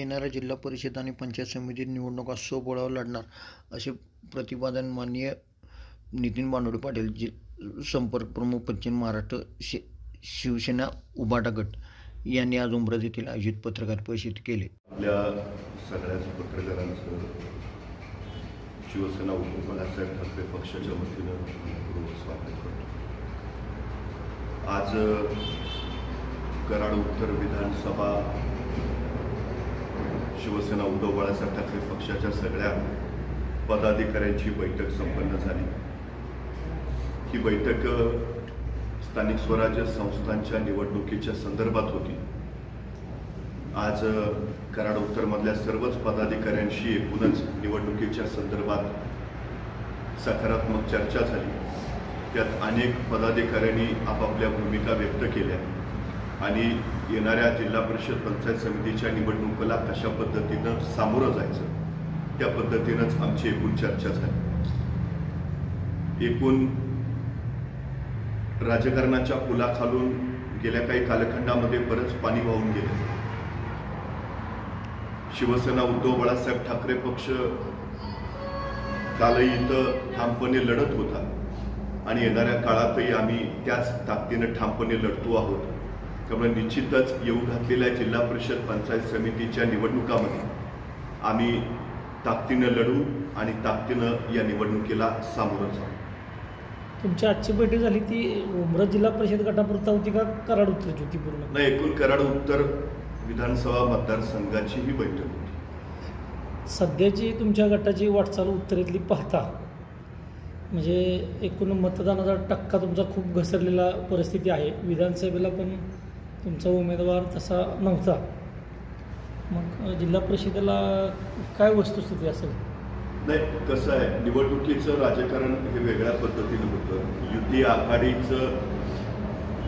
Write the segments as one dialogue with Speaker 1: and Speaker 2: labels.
Speaker 1: येणाऱ्या जिल्हा परिषद आणि पंचायत समिती निवडणुका सोबळावर लढणार असे प्रतिपादन माननीय नितीन बांडोडे पाटील जि संपर्क प्रमुख पश्चिम महाराष्ट्र शि शिवसेना उबाटा गट यांनी आज उमरज येथील आयोजित पत्रकार परिषद केले.
Speaker 2: आपल्या सगळ्याच पत्रकारांचं शिवसेना उद्धव बाळासाहेब ठाकरे पक्षाच्या वतीनं स्वागत करतो. आज कराड उत्तर विधानसभा शिवसेना उद्धव बाळासाहेब ठाकरे पक्षाच्या सगळ्या पदाधिकाऱ्यांची बैठक संपन्न झाली. ही बैठक स्थानिक स्वराज्य संस्थांच्या निवडणुकीच्या संदर्भात होती. आज कराड उत्तरमधल्या सर्वच पदाधिकाऱ्यांशी एकूणच निवडणुकीच्या संदर्भात सकारात्मक चर्चा झाली. त्यात अनेक पदाधिकाऱ्यांनी आपापल्या भूमिका व्यक्त केल्या. आणि येणाऱ्या जिल्हा परिषद पंचायत समितीच्या निवडणुकीला कशा पद्धतीनं सामोरं जायचं त्या पद्धतीनंच आमची एकूण चर्चा झाली. एकूण राजकारणाच्या पुलाखालून गेल्या काही कालखंडामध्ये बरंच पाणी वाहून गेलं. शिवसेना उद्धव बाळासाहेब ठाकरे पक्ष कालही इथं ठामपणे लढत होता आणि येणाऱ्या काळातही आम्ही त्याच ताकदीनं ठामपणे लढतो आहोत. त्यामुळे निश्चितच येऊ घातलेल्या जिल्हा परिषद पंचायत समितीच्या निवडणुकामध्ये आम्ही ताकदीनं लढू आणि ताकदीनं या निवडणुकीला सामोरं जाऊ.
Speaker 3: तुमची आजची बैठक झाली ती उमरत जिल्हा परिषद गटापुरता होती का कराड उत्तरची होती पूर्ण
Speaker 2: नाही एकूण कराड उत्तर विधानसभा मतदारसंघाची ही बैठक होती.
Speaker 3: सध्याची तुमच्या गटाची वाटचाल उत्तरेतली पाहता म्हणजे एकूण मतदानाचा टक्का तुमचा खूप घसरलेला परिस्थिती आहे. विधानसभेला पण तुमचा उमेदवार तसा नव्हता. मग जिल्हा परिषदेला काय वस्तुस्थिती असेल?
Speaker 2: नाही कसं आहे निवडणुकीचं राजकारण हे वेगळ्या पद्धतीनं होतं. युती आघाडीचं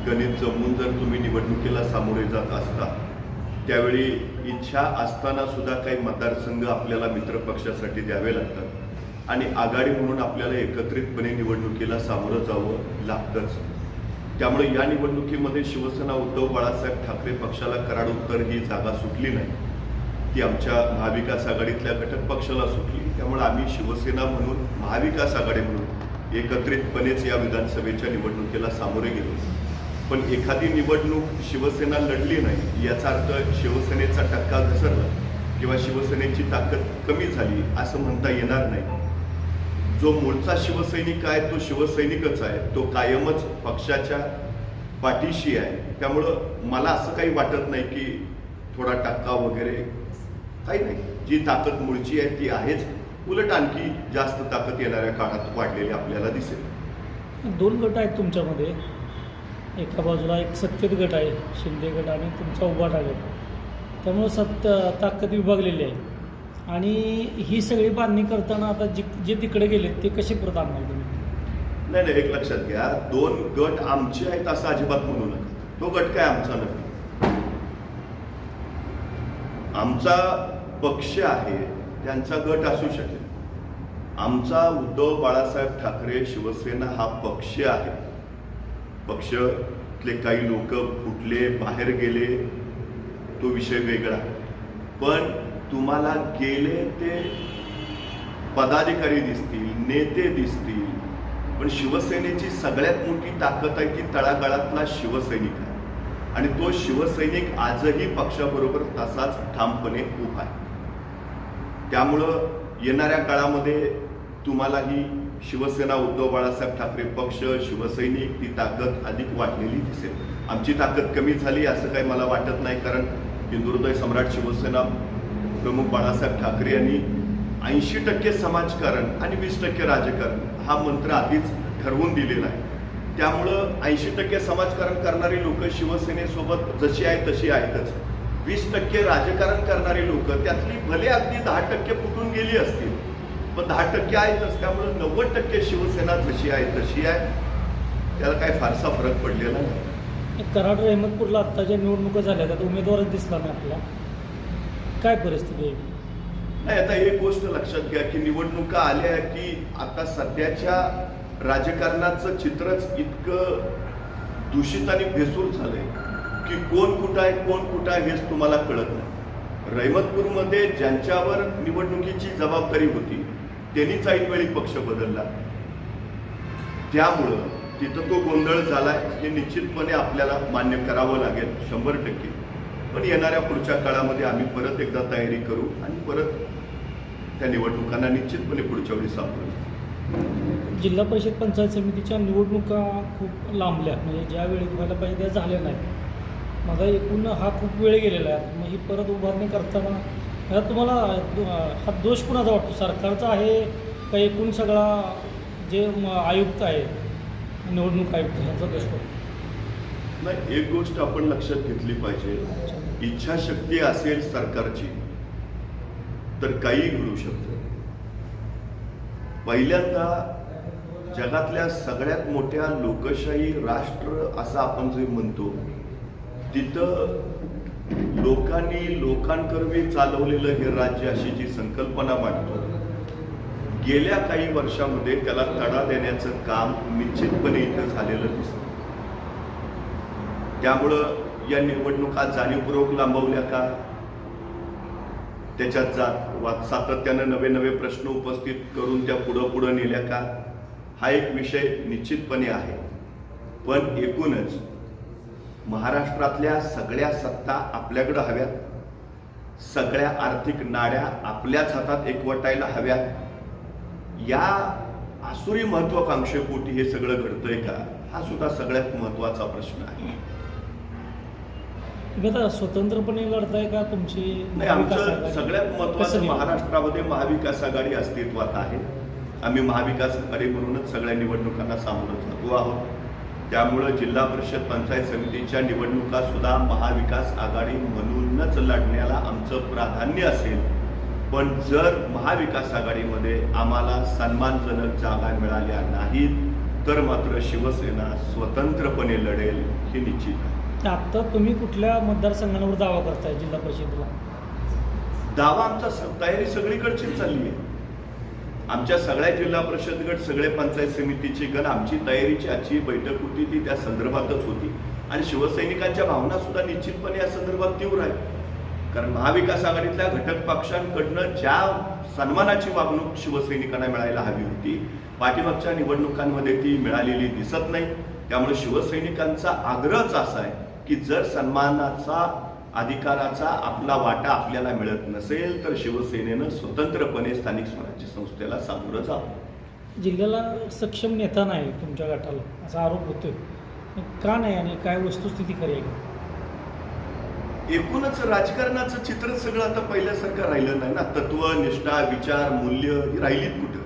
Speaker 2: गणित जमून जर तुम्ही निवडणुकीला सामोरे जात असता त्यावेळी इच्छा असताना सुद्धा काही मतदारसंघ आपल्याला मित्रपक्षासाठी द्यावे लागतात. आणि आघाडी म्हणून आपल्याला एकत्रितपणे निवडणुकीला सामोरं जावं लागतंच. त्यामुळे या निवडणुकीमध्ये शिवसेना उद्धव बाळासाहेब ठाकरे पक्षाला कराड उत्तर ही जागा सुटली नाही. ती आमच्या महाविकास आघाडीतल्या घटक पक्षाला सुटली. त्यामुळे आम्ही शिवसेना म्हणून महाविकास आघाडी म्हणून एकत्रितपणेच या विधानसभेच्या निवडणुकीला सामोरे गेलो. पण एखादी निवडणूक शिवसेना लढली नाही याचा अर्थ शिवसेनेचा टक्का घसरला किंवा शिवसेनेची ताकद कमी झाली असं म्हणता येणार नाही. जो मूळचा शिवसैनिक आहे तो शिवसैनिकच आहे. तो कायमच पक्षाच्या पाठीशी आहे. त्यामुळं मला असं काही वाटत नाही की थोडा टक्का वगैरे काही नाही. जी ताकद मूळची आहे ती आहेच. उलट आणखी जास्त ताकद येणाऱ्या काळात वाढलेली आपल्याला दिसेल.
Speaker 3: दोन गट आहेत तुमच्यामध्ये. एका बाजूला एक सत्तेत गट आहे शिंदे गट आणि तुमचा उभाटा गट. त्यामुळं सत्य ताकद विभागलेली आहे. आणि ही सगळी बांधणी करताना आता जी जे तिकडे गेले ते कसे परत आणणार तुम्ही?
Speaker 2: नाही नाही एक लक्षात घ्या. दोन गट आमचे आहेत असं अजिबात म्हणू नका. तो गट काय आमचा नक्की आमचा पक्ष आहे त्यांचा गट असू शकेल. आमचा उद्धव बाळासाहेब ठाकरे शिवसेना हा पक्ष आहे. पक्षातले काही लोक फुटले बाहेर गेले तो विषय वेगळा. पण तुम्हाला गेले ते पदाधिकारी दिसतील नेते दिसतील पण शिवसेनेची सगळ्यात मोठी ताकद आहे ती तळागाळातला शिवसैनिक आहे. आणि तो शिवसैनिक आजही पक्षाबरोबर तसाच ठामपणे उभा आहे. त्यामुळं येणाऱ्या काळामध्ये तुम्हालाही शिवसेना उद्धव बाळासाहेब ठाकरे पक्ष शिवसैनिक ती ताकद अधिक वाढलेली दिसेल. आमची ताकद कमी झाली असं काही मला वाटत नाही कारण हिंदुहृदय सम्राट शिवसेना प्रमुख बाळासाहेब ठाकरे यांनी ऐंशी टक्के समाजकारण आणि वीस टक्के राजकारण हा मंत्र आधीच ठरवून दिलेला आहे. त्यामुळं ऐंशी टक्के समाजकारण करणारी लोक शिवसेनेसोबत जशी आहेत तशी आहेतच. वीस टक्के राजकारण करणारी लोक त्यातली भले अगदी दहा टक्के फुटून गेली असतील पण दहा टक्के आहेतच. त्यामुळं नव्वद टक्के शिवसेना जशी आहे तशी आहे. त्याला काही फारसा फरक पडलेला नाही.
Speaker 3: कराड अहमदपूरला आत्ता ज्या निवडणुका झाल्या त्यात उमेदवारच दिसला नाही आपला काय परिस्थिती आहे?
Speaker 2: नाही आता एक गोष्ट लक्षात घ्या की निवडणुका आल्या की आता सध्याच्या राजकारणाचं चित्रच इतकं दूषित आणि भेसूर झालंय की कोण कुठं आहे कोण कुठं आहे हेच तुम्हाला कळत नाही. रहिमतपूरमध्ये ज्यांच्यावर निवडणुकीची जबाबदारी होती त्यांनीच ऐनवेळी पक्ष बदलला. त्यामुळं तिथं तो गोंधळ झाला हे निश्चितपणे आपल्याला मान्य करावं लागेल शंभर टक्के. पण येणाऱ्या पुढच्या काळामध्ये आम्ही परत एकदा तयारी करू आणि परत त्या निवडणुकांना निश्चितपणे पुढच्या वेळी सापडू
Speaker 3: जिल्हा परिषद पंचायत समितीच्या निवडणुका खूप लांबल्या. म्हणजे ज्या वेळी व्हायला पाहिजे त्या झाल्या नाही माझा एकूण हा खूप वेळ गेलेला आहे. मग ही परत उभारणी करताना ह्यात तुम्हाला हा दोष कुणाचा वाटतो? सरकारचा आहे का एकूण सगळा जे आयुक्त आहे निवडणूक आयुक्त ह्यांचा दोष वाटतो
Speaker 2: नाही एक गोष्ट आपण लक्षात घेतली पाहिजे. इच्छाशक्ती असेल सरकारची तर काही घडू शकतं. पहिल्यांदा जगातल्या सगळ्यात मोठ्या लोकशाही राष्ट्र असं आपण जे म्हणतो तिथं लोकांनी लोकांकरवी चालवलेलं हे राज्य अशी जी संकल्पना मांडतो गेल्या काही वर्षामध्ये त्याला तडा देण्याचं काम निश्चितपणे इथं झालेलं दिसतं. त्यामुळं या निवडणुका जाणीवपूर्वक लांबवल्या का? त्याच्यात जात वा सातत्यानं नवे नवे प्रश्न उपस्थित करून त्या पुढं पुढं नेल्या का? हा एक विषय निश्चितपणे आहे. पण एकूणच महाराष्ट्रातल्या सगळ्या सत्ता आपल्याकडं हव्यात. सगळ्या आर्थिक नाड्या आपल्याच हातात एकवटायला हव्यात. या आसुरी महत्वाकांक्षेपोटी हे सगळं घडतंय का? हा सुद्धा सगळ्यात महत्त्वाचा प्रश्न आहे.
Speaker 3: तुम्ही आता स्वतंत्रपणे लढताय का? तुमची
Speaker 2: नाही आमचं? सगळ्यात महत्वाचं? महाराष्ट्रामध्ये महाविकास आघाडी अस्तित्वात आहे. आम्ही महाविकास आघाडी म्हणूनच सगळ्या निवडणुकांना सामोरं जातो आहोत. त्यामुळं जिल्हा परिषद पंचायत समितीच्या निवडणुका सुद्धा महाविकास आघाडी म्हणूनच लढण्याला आमचं प्राधान्य असेल. पण जर महाविकास आघाडीमध्ये आम्हाला सन्मानजनक जागा मिळाल्या नाहीत तर मात्र शिवसेना स्वतंत्रपणे लढेल हे निश्चित आहे.
Speaker 3: आत्ता तुम्ही कुठल्या मतदारसंघांवर दावा करताय जिल्हा परिषदेला?
Speaker 2: दावा आमचा स- तयारी सगळीकडचीच चालली आहे. आमच्या सगळ्या जिल्हा परिषद गट सगळे पंचायत समितीचे गण आमची तयारीची आजची बैठक होती ती त्या संदर्भातच होती. आणि शिवसैनिकांच्या भावना सुद्धा निश्चितपणे या संदर्भात तीव्र आहे कारण महाविकास आघाडीतल्या घटक पक्षांकडनं ज्या सन्मानाची वागणूक शिवसैनिकांना मिळायला हवी होती पाठीमागच्या निवडणुकांमध्ये ती मिळालेली दिसत नाही. त्यामुळे शिवसैनिकांचा आग्रहच असा आहे की जर सन्मानाचा अधिकाराचा आपला वाटा आपल्याला मिळत नसेल तर शिवसेनेनं स्वतंत्रपणे स्थानिक स्वराज्य संस्थेला सामोरं जावं.
Speaker 3: जिल्ह्याला सक्षम नेता नाही तुमच्या गटाला असा आरोप होतोय. मग का नाही आणि काय वस्तुस्थिती खरी आहे?
Speaker 2: एकूणच राजकारणाचं चित्र सगळं आता पहिल्यासारखं राहिलं नाही ना. तत्व निष्ठा विचार मूल्य ही राहिलीत कुठं?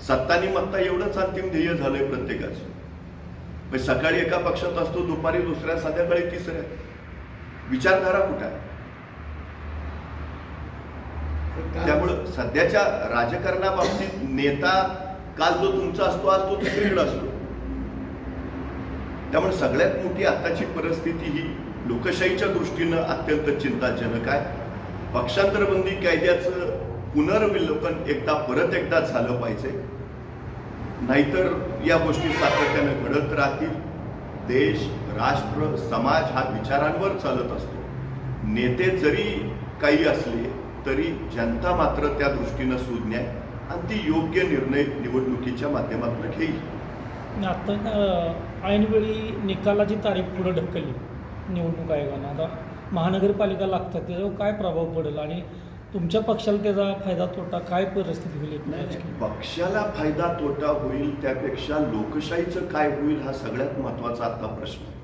Speaker 2: सत्तानी मत्ता एवढंच अंतिम ध्येय झालंय प्रत्येकाचं. म्हणजे सकाळी एका पक्षात असतो दुपारी दुसऱ्या संध्याकाळी तिसऱ्या. विचारधारा कुठं आहे? त्यामुळं सध्याच्या राजकारणाबाबतीत नेता काल जो तुमचा असतो आज तो दुसरीकडे असतो. त्यामुळे सगळ्यात मोठी आताची परिस्थिती ही लोकशाहीच्या दृष्टीनं अत्यंत चिंताजनक आहे. पक्षांतरबंदी कायद्याचं पुनर्विलोकन एकदा परत एकदा झालं पाहिजे. नाहीतर या गोष्टी सातत्यानं घडत राहतील. देश राष्ट्र समाज हा विचारांवर चालत असतो. नेते जरी काही असले तरी जनता मात्र त्या दृष्टीनं सुज्ञ आहे आणि ती योग्य निर्णय निवडणुकीच्या माध्यमातून घेईल.
Speaker 3: आता ऐनवेळी निकालाची तारीख पुढे ढकलली. निवडणूक आयोगानं. आता महानगरपालिका लागतात त्याच्यावर काय प्रभाव पडेल? आणि तुमच्या पक्षाला त्याचा फायदा तोटा काय परिस्थिती होईल
Speaker 2: पक्षाला फायदा तोटा होईल त्यापेक्षा लोकशाहीचं काय होईल हा सगळ्यात महत्त्वाचा आता प्रश्न. आहे.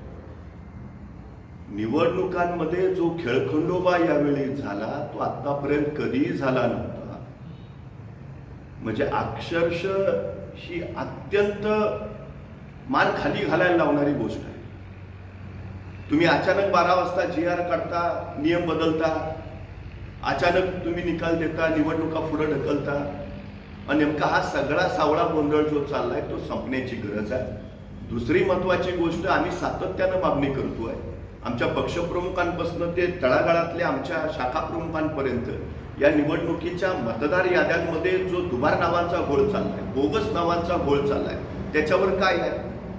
Speaker 2: निवडणुकांमध्ये जो खेळखंडोबा यावेळी झाला तो आतापर्यंत कधीही झाला नव्हता. म्हणजे अक्षरश ही अत्यंत मान खाली घालायला लावणारी गोष्ट आहे. तुम्ही अचानक बारा वाजता जी आर काढता नियम बदलता अचानक तुम्ही निकाल देता निवडणुका पुढं ढकलता. नेमका हा सगळा सावळा गोंधळ जो चाललाय तो संपण्याची गरज आहे. दुसरी महत्वाची गोष्ट आम्ही सातत्यानं मागणी करतोय. आमच्या पक्षप्रमुखांपासून ते तळागाळातल्या आमच्या शाखा प्रमुखांपर्यंत या निवडणुकीच्या मतदार याद्यांमध्ये जो दुबार नावांचा घोळ चाललाय बोगस नावांचा घोळ चाललाय त्याच्यावर काय आहे?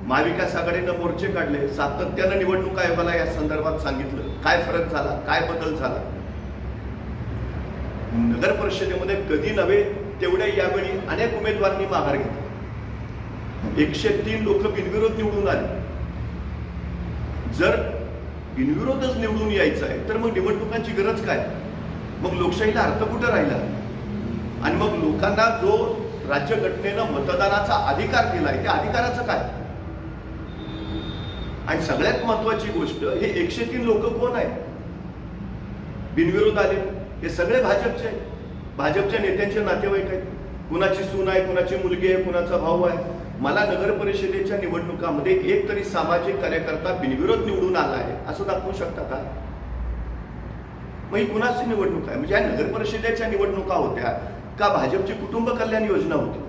Speaker 2: महाविकास आघाडीनं मोर्चे काढले सातत्यानं निवडणूक आयोगाला या संदर्भात सांगितलं. काय फरक झाला? काय बदल झाला? नगर परिषदेमध्ये कधी नव्हे तेवढ्या यावेळी अनेक उमेदवारांनी माघार घेतली. एकशे तीन लोक बिनविरोध निवडून आले. जर बिनविरोधच निवडून यायचं आहे तर मग निवडणुकांची गरज काय? मग लोकशाहीला अर्थ कुठं राहिला? आणि मग लोकांना जो राज्यघटनेनं मतदानाचा अधिकार दिलाय त्या अधिकाराचं काय? आणि सगळ्यात महत्वाची गोष्ट हे एकशे तीन लोक कोण आहेत? बिनविरोध आले. हे सगळे भाजपचे भाजपच्या नेत्यांचे नातेवाईक आहेत. कुणाची सून आहे कुणाची मुलगी आहे कुणाचा भाऊ आहे. मला नगर परिषदेच्या निवडणुकामध्ये एक तरी सामाजिक कार्यकर्ता बिनविरोध निवडून आला आहे असं दाखवू शकता का? मग ही कुणाची निवडणूक आहे? म्हणजे या नगर परिषदेच्या निवडणुका होत्या का भाजपची कुटुंब कल्याण योजना होती?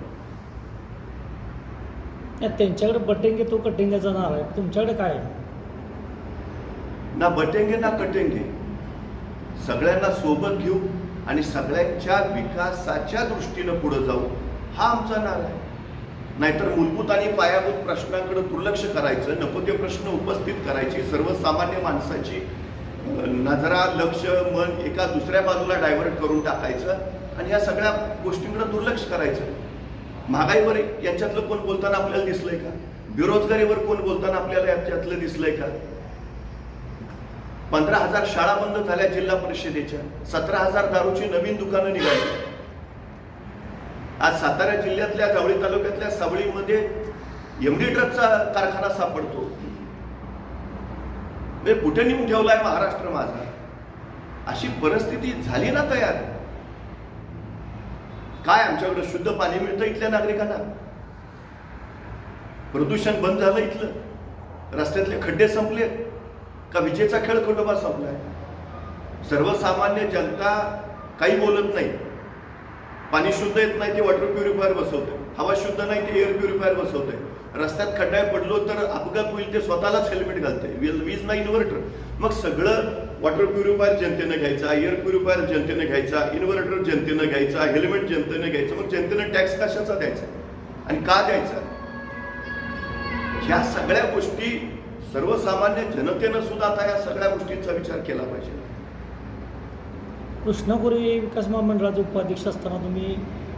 Speaker 3: त्यांच्याकडे बटेंगे तो कटेंगे जाणार आहे. तुमच्याकडे काय?
Speaker 2: ना बटेंगे ना कटेंगे. सगळ्यांना सोबत घेऊ आणि सगळ्यांच्या विकासाच्या दृष्टीनं पुढे जाऊ हा आमचा नारा आहे. नाहीतर मूलभूत आणि पायाभूत प्रश्नांकडे दुर्लक्ष करायचं नको ते प्रश्न उपस्थित करायचे. सर्वसामान्य माणसाची नजरा लक्ष मन एका दुसऱ्या बाजूला डायव्हर्ट करून टाकायचं आणि या सगळ्या गोष्टींकडे दुर्लक्ष करायचं. महागाईवर यांच्यातलं कोण बोलताना आपल्याला दिसलंय का? बेरोजगारीवर कोण बोलताना आपल्याला यांच्यातलं दिसलंय का? पंधरा हजार शाळा बंद झाल्या जिल्हा परिषदेच्या. सतरा हजार दारूची नवीन दुकानं निघाली. आज सातारा जिल्ह्यातल्या जावळी तालुक्यातल्या सावळीमध्ये एमडी ट्रकचा कारखाना सापडतो. कुठे नेऊन ठेवलाय महाराष्ट्र माझा? अशी परिस्थिती झाली ना तयार. काय आमच्याकडे शुद्ध पाणी मिळतं इथल्या नागरिकांना? प्रदूषण बंद झालं इथलं. रस्त्यातले खड्डे संपले का विजेचा खेळ खंडोबा संपलाय? सर्वसामान्य जनता काही बोलत नाही. पाणी शुद्ध येत नाही ते वॉटर प्युरिफायर बसवते हवा शुद्ध नाही ते एअर प्युरिफायर बसवते रस्त्यात खड्डा पडलो तर अपघात होईल ते स्वतःलाच हेल्मेट घालते वीज वीज नाही इन्व्हर्टर. मग सगळं वॉटर प्युरिफायर जनतेनं घ्यायचा एअर प्युरिफायर जनतेनं घ्यायचा इन्व्हर्टर जनतेनं घ्यायचा हेल्मेट जनतेनं घ्यायचं मग जनतेनं टॅक्स कशाचा द्यायचा? आणि का द्यायचा? ह्या सगळ्या गोष्टी सर्वसामान्य जनतेनं सुद्धा आता या सगळ्या गोष्टींचा विचार केला पाहिजे.
Speaker 3: कृष्णापुरी विकास महामंडळाचे उपाध्यक्ष असताना तुम्ही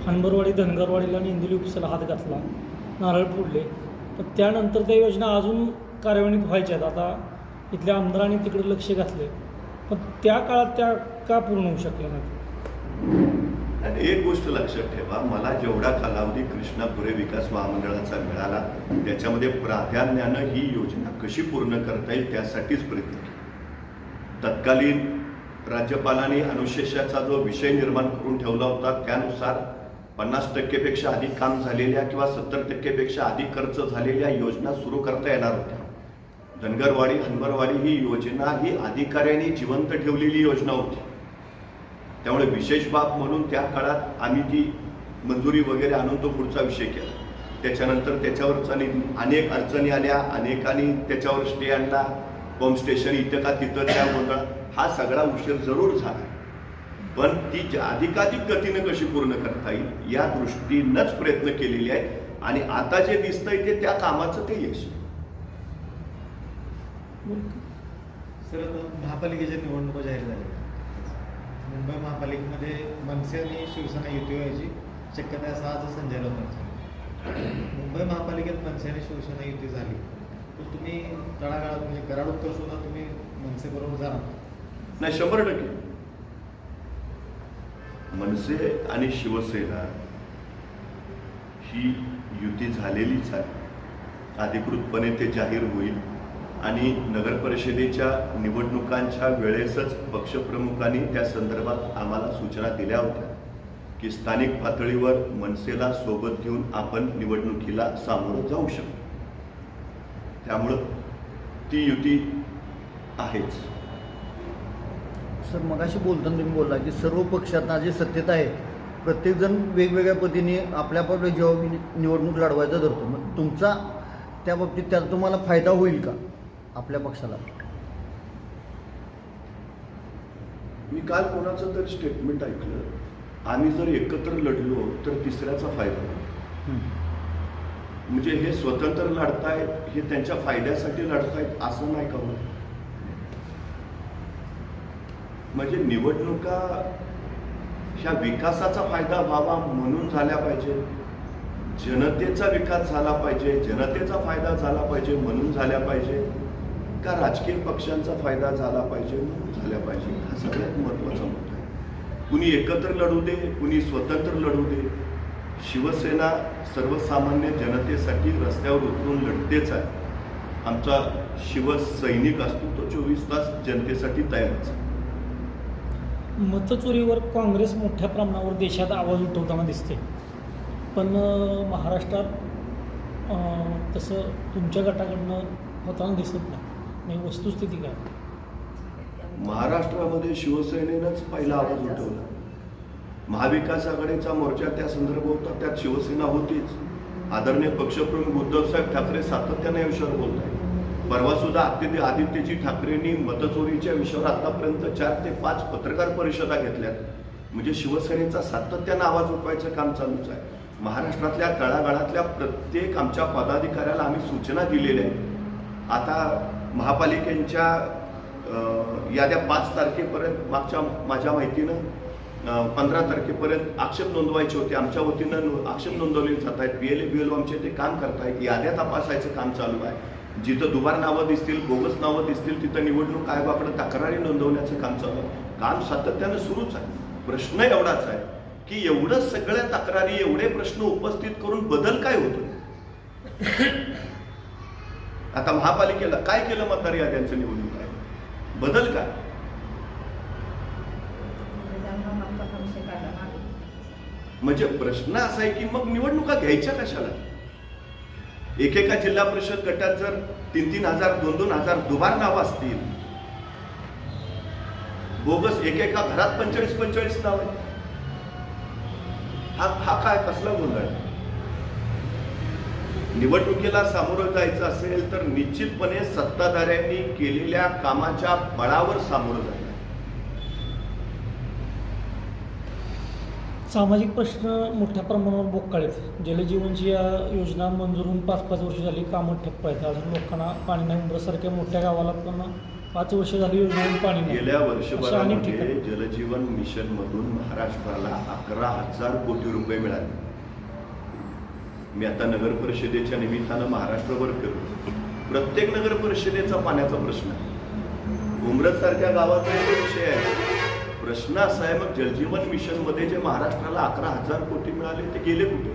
Speaker 3: हनबरवाडी धनगरवाडीला आणि इंदुली उपसाला हात घातला नारळ फोडले. पण त्यानंतर त्या योजना अजून कार्यान्वित व्हायच्या आहेत. आता इथल्या आमदारांनी तिकडे लक्ष घातले पण त्या काळात त्या का पूर्ण होऊ शकल्या नाहीत?
Speaker 2: आणि एक गोष्ट लक्षात ठेवा मला जेवढा कालावधी कृष्णापुरे विकास महामंडळाचा मिळाला त्याच्यामध्ये प्राधान्यानं ही योजना कशी पूर्ण करता येईल त्यासाठीच प्रयत्न तत्कालीन राज्यपालांनी अनुशेषाचा जो विषय निर्माण करून ठेवला होता त्यानुसार पन्नास टक्केपेक्षा अधिक काम झालेल्या किंवा सत्तर टक्केपेक्षा अधिक खर्च झालेल्या योजना सुरू करता येणार होत्या. धनगरवाडी हनबरवाडी ही योजना ही अधिकाऱ्यांनी जिवंत ठेवलेली योजना होती. त्यामुळे विशेष बाब म्हणून त्या काळात आम्ही ती मंजुरी वगैरे आणून तो पुढचा विषय केला. त्याच्यानंतर त्याच्यावरचा आणि अनेक अडचणी आल्या अनेकांनी त्याच्यावर स्टे आणला. पंप स्टेशन इथं का तिथं त्या गोंधळ हा सगळा उशीर जरूर झाला. पण ती अधिकाधिक गतीनं कशी पूर्ण करता येईल या दृष्टीनंच प्रयत्न केलेले आहेत. आणि आता जे दिसतंय ते त्या कामाचं ते यश
Speaker 4: सर महापालिकेच्या निवडणुका जाहीर झाल्या. मुंबई महापालिकेमध्ये मनसे आणि शिवसेना युती व्हायची. शक्यता आहे आज संजय राऊतांचा मुंबई महापालिकेत मनसे आणि शिवसेना युती झाली. तर तुम्ही तळागाळात म्हणजे कराड उत्तर सुद्धा तुम्ही मनसेबरोबर जाणार.
Speaker 2: नाही शंभर टक्के. मनसे आणि शिवसेना ही युती झालेलीच आहे. अधिकृतपणे ते जाहीर होईल. आणि नगर परिषदेच्या निवडणुकांच्या वेळेसच पक्षप्रमुखांनी त्या संदर्भात आम्हाला सूचना दिल्या होत्या की स्थानिक पातळीवर मनसेला सोबत घेऊन आपण निवडणुकीला सामोरं जाऊ शकतो. त्यामुळं ती युती आहेच.
Speaker 1: सर मगाशी बोलताना तुम्ही बोलला की सर्व पक्षांना जे सत्तेत आहे प्रत्येकजण वेगवेगळ्या पद्धतीने आपल्या आपल्या जेव्हा निवडणूक लढवायचा धरतो मग तुमचा त्या बाबतीत त्याचा तुम्हाला फायदा होईल का? आपल्या पक्षाला.
Speaker 2: मी काल कोणाचं तरी स्टेटमेंट ऐकलं. आम्ही जर एकत्र लढलो तर तिसऱ्याचा फायदा म्हणजे हे स्वतंत्र लढतायत हे त्यांच्या फायद्यासाठी लढतायत असं नाही का होत म्हणजे निवडणुका ह्या विकासाचा फायदा व्हावा म्हणून झाल्या पाहिजे. जनतेचा विकास झाला पाहिजे जनतेचा फायदा झाला पाहिजे म्हणून झाल्या पाहिजे. का राजकीय पक्षांचा फायदा झाला पाहिजे म्हणून झाल्या पाहिजे. हा सगळ्यात महत्त्वाचा मुद्दा आहे. कुणी एकत्र लढू दे कुणी स्वतंत्र लढू दे. शिवसेना सर्वसामान्य जनतेसाठी रस्त्यावर उतरून लढतेच आहे. आमचा शिवसैनिक असतो तो चोवीस तास जनतेसाठी तयारच आहे.
Speaker 3: मतचोरीवर काँग्रेस मोठ्या प्रमाणावर देशात आवाज उठवताना दिसते. पण महाराष्ट्रात तसं तुमच्या गटाकडनं होताना दिसत नाही. म्हणजे वस्तुस्थिती काय?
Speaker 2: महाराष्ट्रामध्ये शिवसेनेनंच पहिला आवाज उठवला. महाविकास आघाडीचा मोर्चा त्या संदर्भात होता त्यात शिवसेना होतीच. आदरणीय पक्षप्रमुख उद्धवसाहेब ठाकरे सातत्याने या विषयावर बोलत आहेत परवा सुद्धा आदित्य आदित्यजी ठाकरेंनी मतचोरीच्या विषयावर आतापर्यंत चार ते पाच पत्रकार परिषदा घेतल्यात. म्हणजे शिवसेनेचा सातत्यानं आवाज उठवायचं काम चालूच आहे. महाराष्ट्रातल्या तळागाळातल्या प्रत्येक आमच्या पदाधिकाऱ्याला आम्ही सूचना दिलेल्या आहेत. आता महापालिकेच्या याद्या पाच तारखेपर्यंत मागच्या माझ्या माहितीनं पंधरा तारखेपर्यंत आक्षेप नोंदवायचे होते. आमच्या वतीनं आक्षेप नोंदवले जात आहेत. P L A B L आमचे ते काम करतायत. याद्या तपासायचं काम चालू आहे. जिथं दुबार नावं दिसतील बोगस नावं दिसतील तिथं निवडणूक आयोगाकडे तक्रारी नोंदवण्याचं काम चालू आहे. काम सातत्यानं सुरूच आहे. प्रश्न एवढाच आहे की एवढं सगळ्या तक्रारी एवढे प्रश्न उपस्थित करून बदल काय होतो आता महापालिकेला काय केलं मतदार याद्यांचं निवडणूक आहे? बदल काय? म्हणजे प्रश्न असा आहे की मग निवडणुका घ्यायच्या कशाला? एकेका जिल्हा परिषद गटात जर तीन तीन हजार दोन दोन हजार दुबार नावं असतील बोगस एकेका घरात पंचेचाळीस पंचेचाळीस नाव आहे हा हा काय कसला गोंधळ? आहे? निवडणुकीला सामोरं जायचं असेल तर निश्चितपणे सत्ताधाऱ्यांनी केलेल्या कामाच्या बळावर सामोरं जायचं.
Speaker 3: सामाजिक प्रश्न मोठ्या प्रमाणावर बोकाळेत. जलजीवनची या योजना मंजूर होऊन पाच पाच वर्ष झाली कामं ठप्प आहेत. अजून लोकांना पाणी नाही. उंबरसारख्या मोठ्या गावाला पण पाच वर्ष झाली योजनेतून पाणी नाही.
Speaker 2: गेल्या वर्षभरामध्ये जलजीवन मिशन मधून महाराष्ट्राला अकरा हजार कोटी रुपये मिळाले. मी आता नगर परिषदेच्या निमित्तानं महाराष्ट्रभर फिरतो. प्रत्येक नगर परिषदेचा पाण्याचा प्रश्न आहे. उमरत सारख्या गावाचा एक विषय आहे. प्रश्न असा आहे मग जलजीवन मिशनमध्ये जे महाराष्ट्राला अकरा हजार कोटी मिळाले ते गेले कुठे?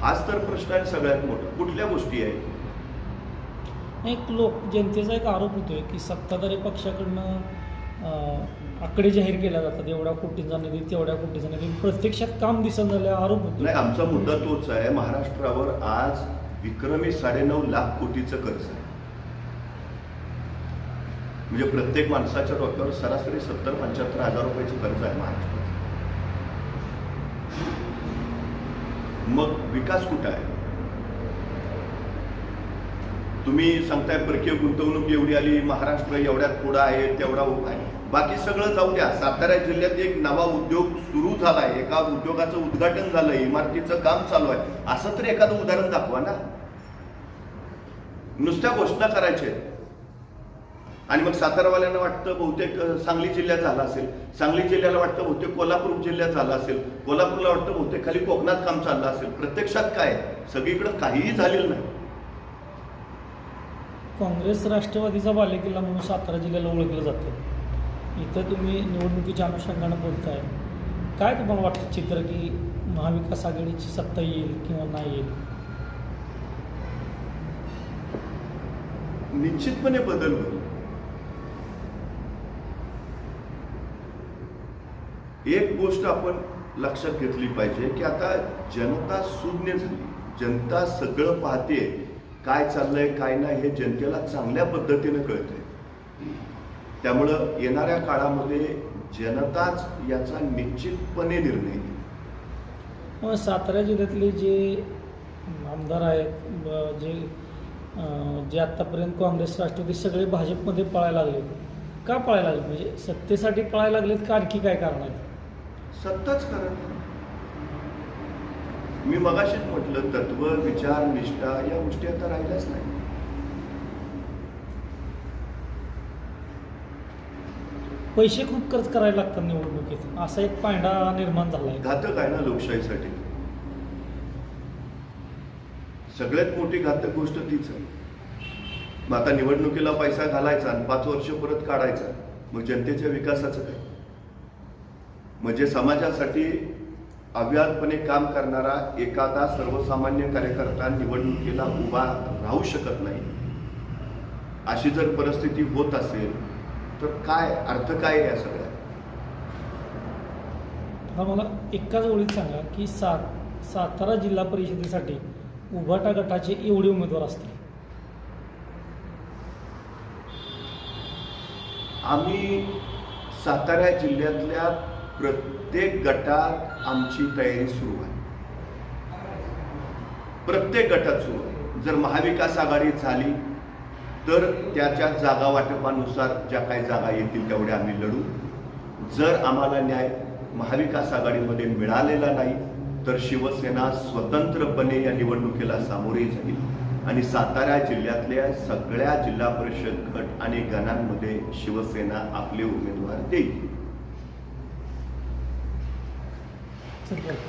Speaker 2: हाच तर प्रश्न आहे सगळ्यात मोठा. कुठल्या गोष्टी आहेत?
Speaker 3: एक लोक जनतेचा एक आरोप होतोय की सत्ताधारी पक्षाकडनं आकडे जाहीर केल्या जातात. एवढ्या कोटींचा निधी तेवढ्या कोटीचा निधी. प्रत्यक्षात काम दिसत झाले आरोप होतो
Speaker 2: नाही आमचा मुद्दा तोच आहे. महाराष्ट्रावर आज विक्रमी साडेनऊ लाख कोटीचं कर्ज आहे. म्हणजे प्रत्येक माणसाच्या डोक्यावर सरासरी सत्तर पंच्याहत्तर हजार रुपयाचं कर्ज आहे महाराष्ट्रात. मग विकास कुठं आहे? तुम्ही सांगताय परकीय गुंतवणूक एवढी आली महाराष्ट्र एवढ्यात पुढं आहे तेवढा उभा आहे. बाकी सगळं जाऊ द्या. सातारा जिल्ह्यात एक नवा उद्योग सुरू झाला आहे एका उद्योगाचं उद्घाटन झालं इमारतीचं काम चालू आहे. असं तरी एखादं उदाहरण दाखवा ना. नुसत्या घोषणा करायच्या आहेत. आणि मग सातारावाल्यांना वाटतं बहुतेक सांगली जिल्ह्यात झाला असेल. सांगली जिल्ह्याला वाटतं बहुतेक कोल्हापूर जिल्ह्यात झालं असेल. कोल्हापूरला वाटतं बहुतेक खाली कोकणात काम चाललं असेल. प्रत्यक्षात काय? सगळीकडं काहीही झालेलं नाही.
Speaker 3: काँग्रेस राष्ट्रवादीचा बालेकिल्ला म्हणून सातारा जिल्ह्याला ओळखलं जातं. इथं तुम्ही निवडणुकीच्या अनुषंगानं बोलताय. काय तुम्हाला वाटतं चित्र की महाविकास आघाडीची सत्ता येईल किंवा नाही येईल?
Speaker 2: निश्चितपणे बदल होईल. एक गोष्ट आपण लक्षात घेतली पाहिजे की आता जनता शून्य झाली. जनता सगळं पाहते काय चाललंय काय नाही हे जनतेला चांगल्या पद्धतीनं कळतंय. त्यामुळं येणाऱ्या काळामध्ये जनताच याचा निश्चितपणे निर्णय घेईल.
Speaker 3: मग सातारा जिल्ह्यातले जे आमदार आहेत जे जे आत्तापर्यंत काँग्रेस राष्ट्रवादी सगळे भाजपमध्ये पळायला लागले का पळायला लागले म्हणजे सत्तेसाठी पळायला लागलेत का आणखी काय कारण आहेत?
Speaker 2: सत्ताच कारण मी मगाशीच म्हटलं तत्व विचार निष्ठा या गोष्टी आता राहिल्याच नाही
Speaker 3: पैसे खूप खर्च करायला लागतात निवडणुकीत असा एक पायंडा निर्माण झाला
Speaker 2: घातक आहे ना लोकशाहीसाठी? सगळ्यात मोठी घातक गोष्ट तीच आहे. मग आता निवडणुकीला पैसा घालायचा आणि पाच वर्ष परत काढायचा मग जनतेच्या विकासाचं काय? म्हणजे समाजासाठी अव्याहतपणे काम करणारा एखादा सर्वसामान्य कार्यकर्ता निवडणुकीला उभा राहू शकत नाही. अशी जर परिस्थिती होत असेल तर काय अर्थ काय आहे या सगळ्या
Speaker 3: मला एकाच ओळीत सांगा की सात सातारा जिल्हा परिषदेसाठी उभाटा गटाचे एवढे उमेदवार असतील?
Speaker 2: आम्ही सातारा जिल्ह्यातल्या प्रत्येक गटात आमची तयारी सुरू आहे. प्रत्येक गटात सुरू आहे. जर महाविकास आघाडी झाली तर त्याच्या जागा वाटपानुसार ज्या काही जागा येतील तेवढ्या आम्ही लढू. जर आम्हाला न्याय महाविकास आघाडीमध्ये मिळालेला नाही तर शिवसेना स्वतंत्रपणे या निवडणुकीला सामोरे जाईल. आणि सातारा जिल्ह्यातल्या सगळ्या जिल्हा परिषद गट आणि गणांमध्ये शिवसेना आपले उमेदवार देईल.
Speaker 3: चल बरं.